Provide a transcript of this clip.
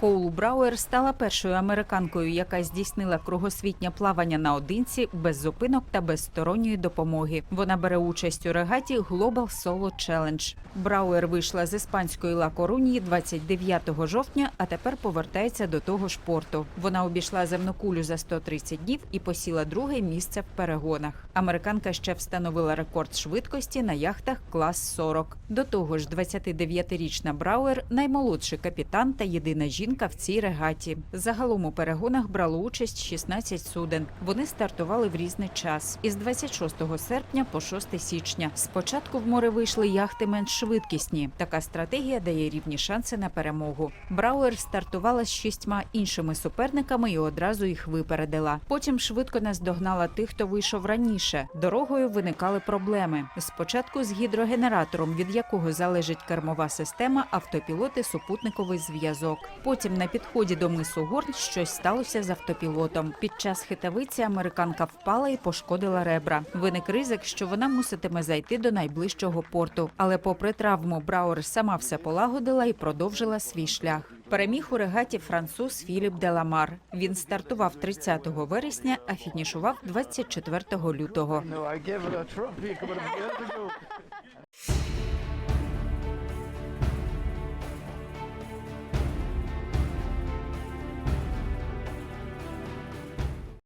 Коул Брауер стала першою американкою, яка здійснила кругосвітнє плавання наодинці без зупинок та без сторонньої допомоги. Вона бере участь у регаті Global Solo Challenge. Брауер вийшла з іспанської Ла Коруньї 29 жовтня, а тепер повертається до того ж порту. Вона обійшла земну кулю за 130 днів і посіла друге місце в перегонах. Американка ще встановила рекорд швидкості на яхтах клас 40. До того ж, 29-річна Брауер наймолодший капітан та єдина жінка в цій регаті. Загалом у перегонах брало участь 16 суден. Вони стартували в різний час із 26 серпня по 6 січня. Спочатку в море вийшли яхти менш швидкісні. Така стратегія дає рівні шанси на перемогу. Брауер стартувала з шістьма іншими суперниками і одразу їх випередила. Потім швидко наздогнала тих, хто вийшов раніше. Дорогою виникали проблеми. Спочатку з гідрогенератором, від якого залежить кермова система, автопілот і супутниковий зв'язок. Потім на підході до мису Горн щось сталося з автопілотом. Під час хитавиці американка впала і пошкодила ребра. Виник ризик, що вона муситиме зайти до найближчого порту. Але, попри травму, Брауер сама все полагодила і продовжила свій шлях. Переміг у регаті француз Філіп Деламар. Він стартував 30 вересня, а фінішував 24 лютого.